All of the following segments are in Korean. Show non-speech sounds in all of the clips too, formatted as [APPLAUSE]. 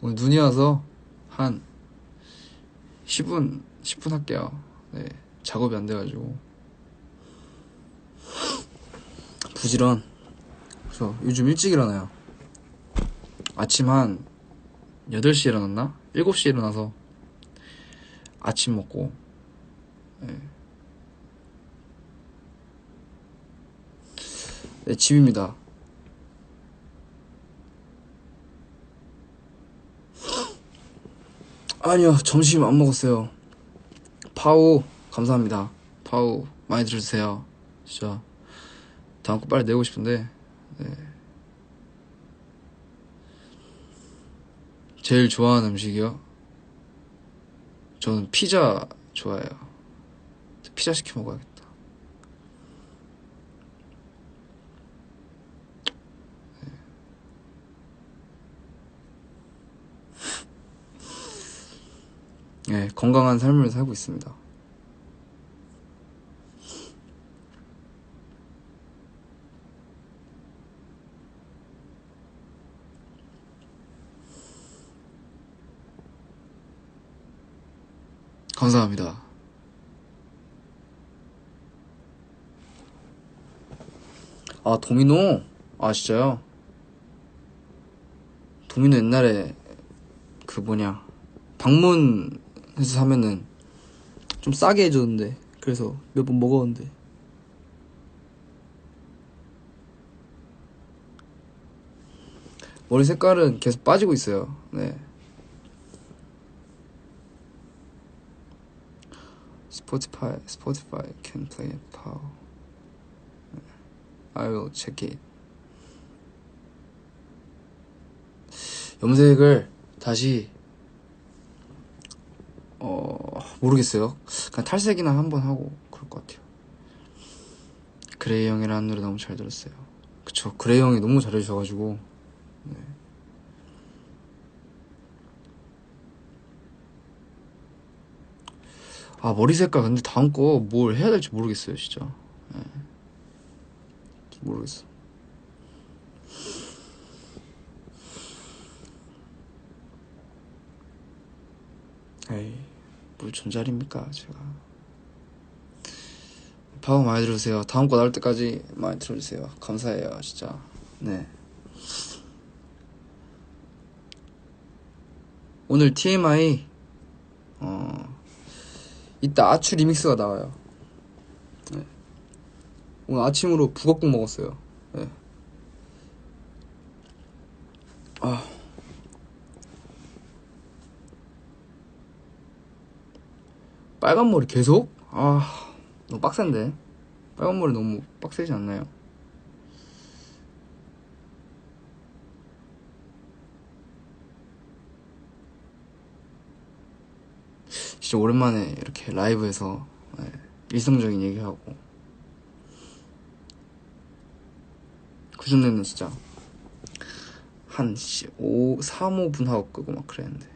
오늘 눈이 와서 한 10분 10분 할게요. 네 작업이 안 돼가지고 부지런. 그래서 요즘 일찍 일어나요. 아침 한 8시에 일어났나? 7시에 일어나서 아침 먹고 네. 네, 집입니다. 아니요, 점심 안 먹었어요. 파우, 감사합니다. 파우, 많이 들어주세요. 진짜. 다음 거 빨리 내고 싶은데, 네. 제일 좋아하는 음식이요? 저는 피자 좋아해요. 피자 시켜 먹어야겠다. 네, 건강한 삶을 살고 있습니다. 감사합니다. 아, 도미노? 아, 진짜요? 도미노 옛날에 그 뭐냐 방문 해서 사면은 좀 싸게 해줬는데 그래서 몇 번 먹었는데 머리 색깔은 계속 빠지고 있어요. 네. 스포티파이 스포티파이 can play it power. I will check it. 염색을 다시 어 모르겠어요. 그냥 탈색이나 한번 하고 그럴 것 같아요. 그레이 형이라는 노래 너무 잘 들었어요. 그쵸 그레이 형이 너무 잘해주셔가지고 네. 아 머리 색깔 근데 다음 거 뭘 해야 될지 모르겠어요 진짜. 네. 모르겠어. 에이, 뭘 전자리입니까, 제가. 파워 많이 들으세요. 다음 거 나올 때까지 많이 들어주세요. 감사해요, 진짜. 네. 오늘 TMI, 어, 이따 아추 리믹스가 나와요. 네. 오늘 아침으로 북엇국 먹었어요. 네. 아. 빨간 머리 계속? 아, 너무 빡센데. 빨간 머리 너무 빡세지 않나요? 진짜 오랜만에 이렇게 라이브에서 네, 일상적인 얘기하고 그 전에는 진짜 한 5, 3, 5분 하고 끄고 막 그랬는데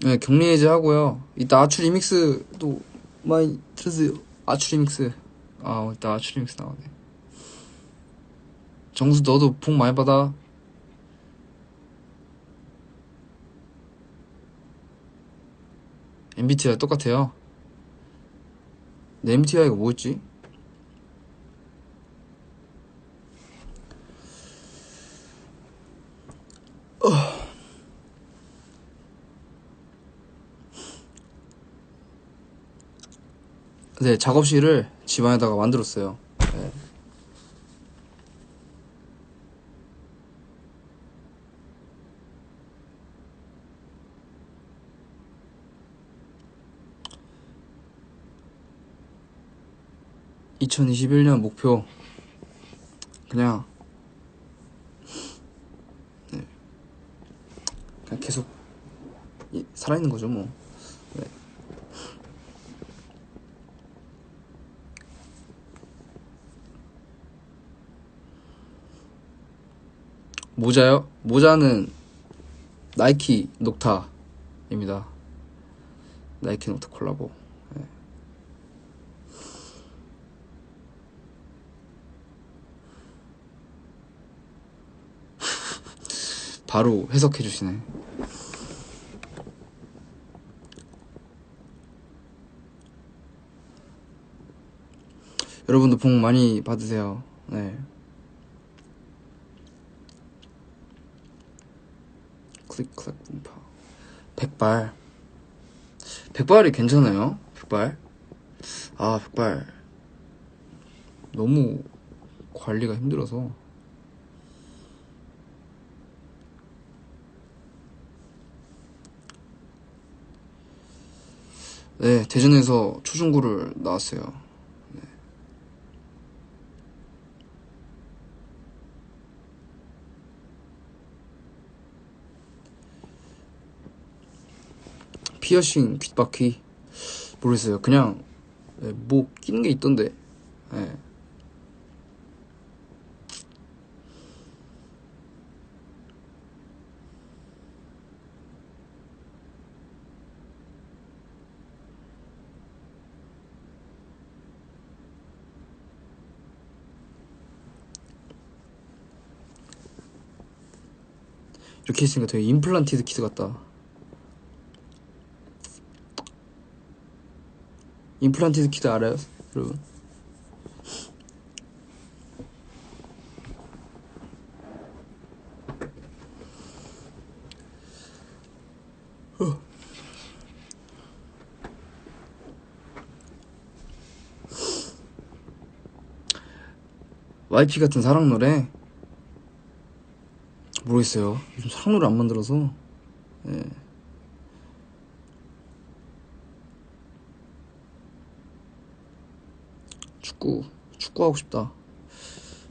네, 격리 해제 하고요. 이따 아추 리믹스도 많이 들으세요. 아추 리믹스. 아, 이따 아추 리믹스 나오네. 정수 너도 복 많이 받아. MBTI 똑같아요. 내 MBTI가 뭐였지? 네, 작업실을 집 안에다가 만들었어요. 네. (2021년) 목표 그냥 네. 그냥 계속 이- 살아있는 거죠 뭐 네. 모자요? 모자는 나이키 녹타입니다. 나이키 녹타 콜라보. 네. [LAUGHS] 바로 해석해 주시네. 여러분도 복 많이 받으세요. 네. 클릭 클릭 분파. 백발. 백발이 괜찮아요? 백발? 아, 백발. 너무 관리가 힘들어서. 네, 대전에서 초중고를 나왔어요. 피어싱, 귓바퀴 모르겠어요. 그냥 네, 뭐 끼는 게 있던데. 네. 이렇게 있으니까 되게 임플란티드 키드 같다. 임플란티드 키드 알아요, 여러분? 어. YP 같은 사랑 노래 모르겠어요. 요즘 사랑 노래 안 만들어서. 예. 축구 축구 하고 싶다.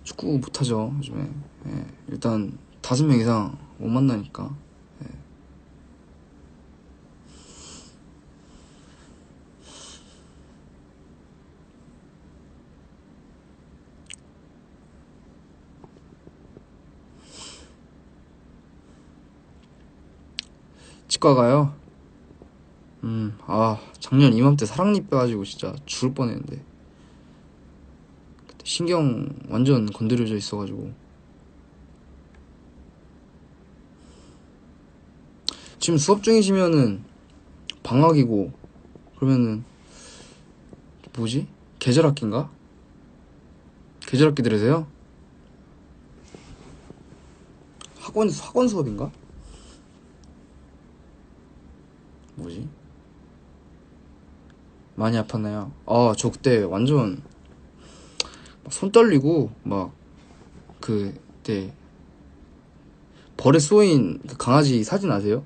축구 못 하죠 요즘에. 예. 일단 다섯 명 이상 못 만나니까. 예. 치과 가요. 음, 아, 작년 이맘때 사랑니 빼가지고 진짜 죽을 뻔 했는데. 신경 완전 건드려져 있어가지고. 지금 수업 중이시면은 방학이고, 그러면은, 뭐지? 계절학기인가? 계절학기 들으세요? 학원, 학원 수업인가? 뭐지? 많이 아팠나요? 아, 저 그때 완전 막 손 떨리고 막 그때 벌에 쏘인 그 강아지 사진 아세요?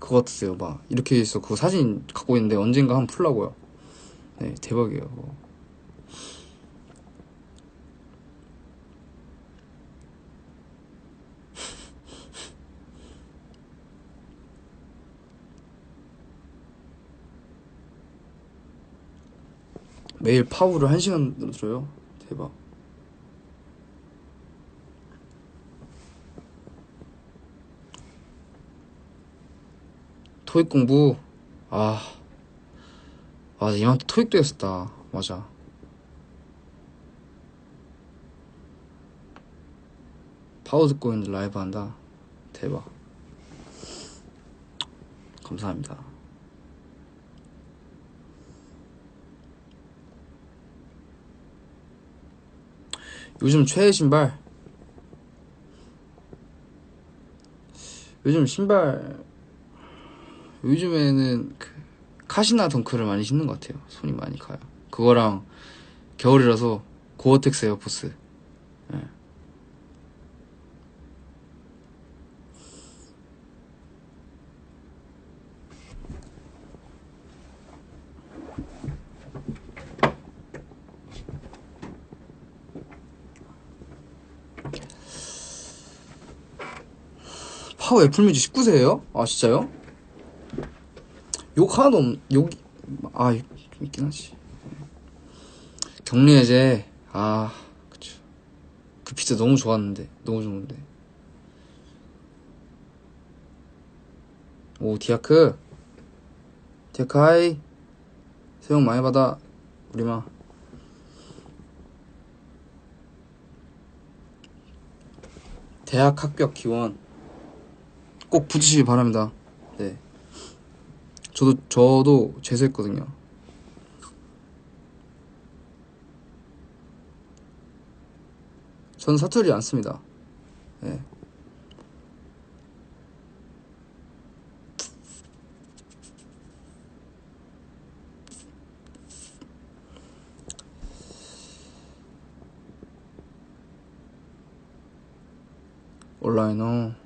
그거 같았어요. 막 이렇게 해서 그 사진 갖고 있는데 언젠가 한번 풀라고요. 네, 대박이에요. 매일 파우를 한 시간 들어요. 대박. 토익 공부? 아 맞아 이맘때 토익도 했었다. 맞아. 파워 듣고 있는데 라이브 한다. 대박. 감사합니다 요즘 최애 신발 요즘 신발 요즘에는 그 카시나 덩크를 많이 신는 것 같아요. 손이 많이 가요. 그거랑 겨울이라서 고어텍스 에어포스. 파워 애플뮤직 19세예요? 아 진짜요? 욕 하나도 없, 욕, 아, 욕 있긴 하지. 격리 해제, 아, 그쵸. 그 피자 너무 좋았는데, 너무 좋은데. 오, 디아크. 디아크 하이. 새해 복 많이 받아, 우리마. 대학 합격 기원. 꼭 붙으시기 바랍니다. 네. 저도 저도 재수했거든요. 전 사투리 안 씁니다. 네. 온라인어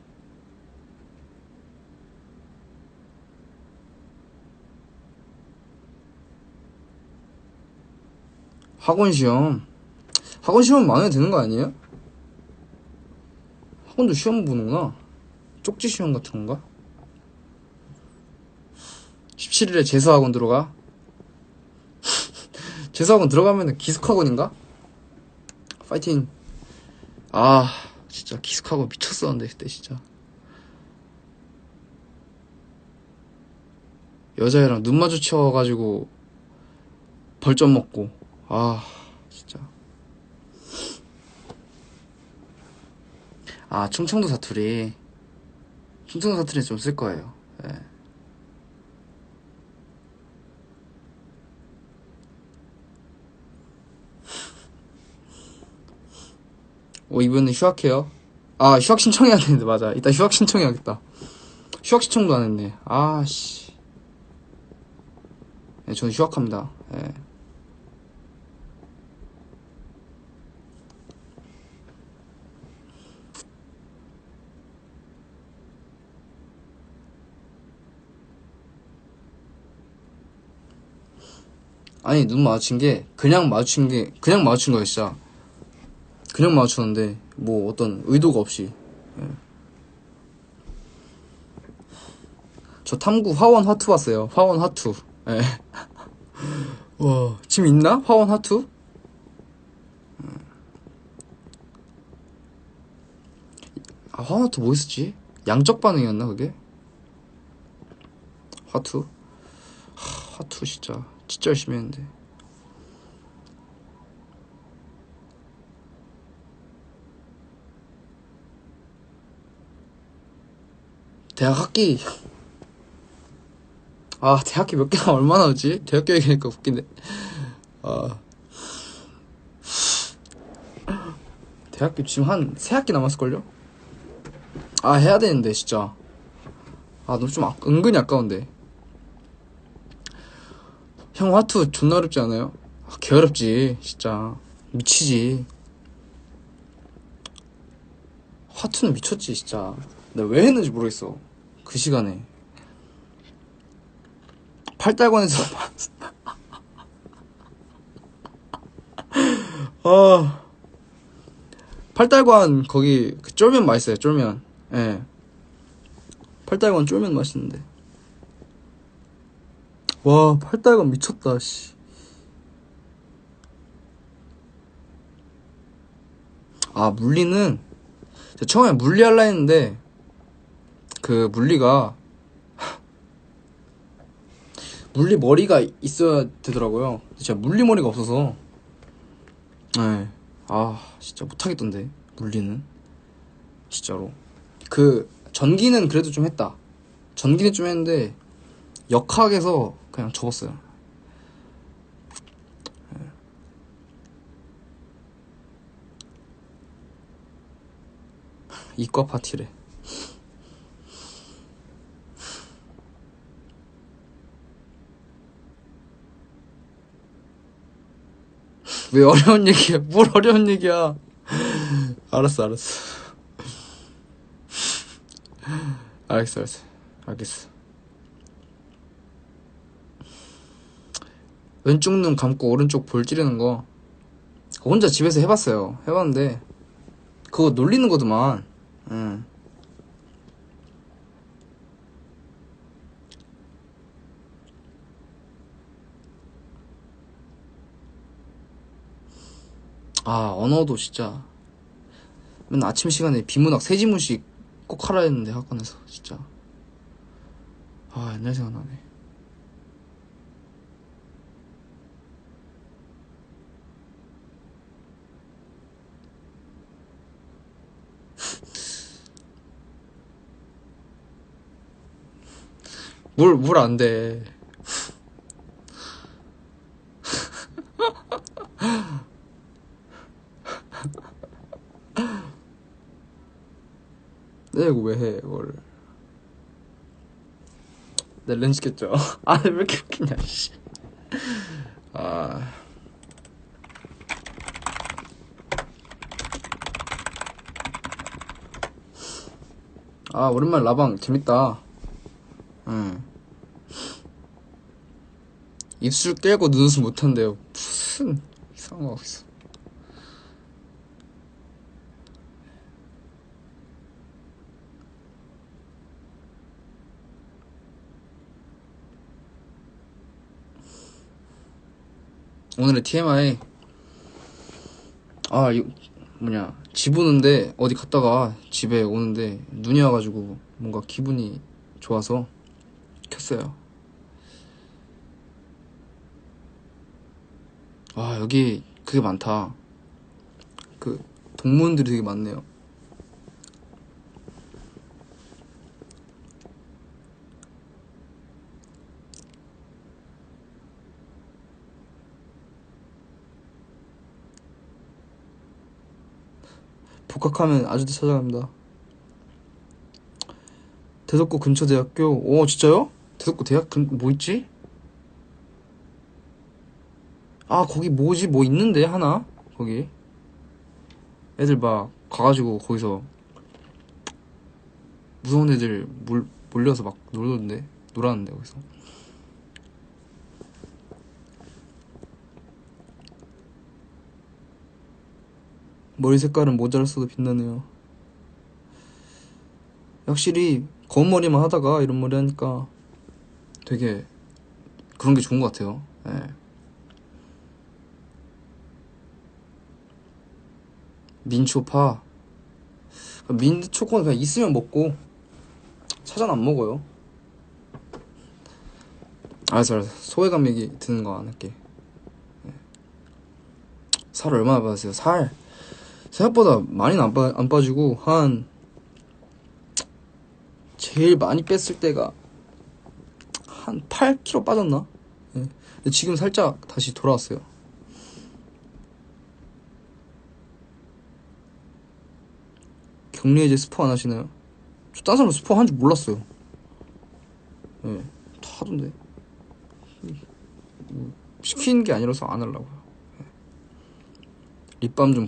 학원 시험 학원 시험 망해도 되는 거 아니에요? 학원도 시험 보는구나 쪽지 시험 같은 건가? 17일에 재수학원 들어가 [LAUGHS] 재수학원 들어가면 기숙학원인가? 파이팅 아 진짜 기숙학원 미쳤었는데 그때 진짜 여자애랑 눈 마주쳐가지고 벌점 먹고 아 진짜. 아 충청도 사투리. 충청도 사투리 좀 쓸 거예요. 예. 오 이번에 휴학해요? 아 휴학 신청해야 되는데 맞아. 이따 휴학 신청해야겠다. 휴학 신청도 안 했네. 아씨. 네, 저는 휴학합니다. 예. 아니 눈 마주친 게 그냥 마주친 게 그냥 마주친 거예요 진짜. 그냥 마주쳤는데 뭐 어떤 의도가 없이. 예. 저 탐구 화원 화투 봤어요. 화원 화투. 예. [LAUGHS] 와 지금 있나? 화원 화투? 음. 아 화원 화투 뭐 있었지? 양적 반응이었나 그게? 화투? 하, 화투 진짜 진짜 열심히 했는데 대학 학기. 아 대학기 몇 개나 얼마나 오지? 대학교 얘기하니까 웃긴데. 아. 대학교 지금 한 세 학기 남았을걸요? 아 해야 되는데 진짜. 아 너무 좀 아, 은근히 아까운데 형 화투 존나 어렵지 않아요? 아, 개 어렵지 진짜. 미치지. 화투는 미쳤지 진짜. 나 왜 했는지 모르겠어. 그 시간에. 팔달관에서 [LAUGHS] 아. 팔달관 거기 그 쫄면 맛있어요 쫄면. 예. 팔달관 쫄면 맛있는데 와 팔달관 미쳤다 씨. 아 물리는 처음에 물리 할라 했는데 그 물리가 [LAUGHS] 물리 머리가 있어야 되더라고요. 제가 물리 머리가 없어서 네. 아 진짜 못하겠던데 물리는 진짜로 그 전기는 그래도 좀 했다. 전기는 좀 했는데 역학에서 그냥 접었어요. 네. 이과 파티래. 왜 어려운 얘기야? 뭘 어려운 얘기야? 알았어, 알았어. 알겠어, 알겠어. 알겠어. 왼쪽 눈 감고 오른쪽 볼 찌르는 거 혼자 집에서 해봤어요. 해봤는데 그거 놀리는 거더만. 응. 아 언어도 진짜 맨날 아침 시간에 비문학 세 지문씩 꼭 하라 했는데 학원에서 진짜 아 옛날 생각나네 물, 물 안 돼. 네, 이거 왜 해, 이거를. 네, 렌즈 꼈죠? [LAUGHS] 아, 왜 이렇게 웃기냐, 씨. 아. 아, 오랜만에 라방 재밌다. 응. 입술 깨고 눈웃음 못한대요. 무슨 이상한 거 하고 있어. 오늘의 TMI. 아, 이 뭐냐. 집 오는데, 어디 갔다가 집에 오는데 눈이 와가지고 뭔가 기분이 좋아서 켰어요. 아, 여기 그게 많다. 그, 동물들이 되게 많네요. 복학하면 아주대 찾아갑니다. 대덕구 근처 대학교. 오, 진짜요? 대덕구 대학 근, 뭐 있지? 아, 거기 뭐지? 뭐 있는데, 하나? 거기. 애들 막, 가가지고, 거기서, 무서운 애들 몰, 몰려서 막 놀던데? 놀았는데, 거기서. 머리 색깔은 모자를 써도 빛나네요. 확실히, 검은 머리만 하다가 이런 머리 하니까 되게 그런 게 좋은 것 같아요. 예. 민초파. 민초코는 그냥 있으면 먹고 찾아는 안 먹어요. 알았어, 알았어. 소외감 얘기 드는 거 안 할게. 예. 살 얼마나 빠졌어요? 살 생각보다 많이는 안, 빠, 안 빠지고 한 제일 많이 뺐을 때가 한 8kg 빠졌나? 예. 근데 지금 살짝 다시 돌아왔어요. 격리 해제 스포 안 하시나요? 저 딴 사람 스포 한줄 몰랐어요. 예, 다 하던데. 시키는 게 아니라서 안 하려고요. 예. 립밤 좀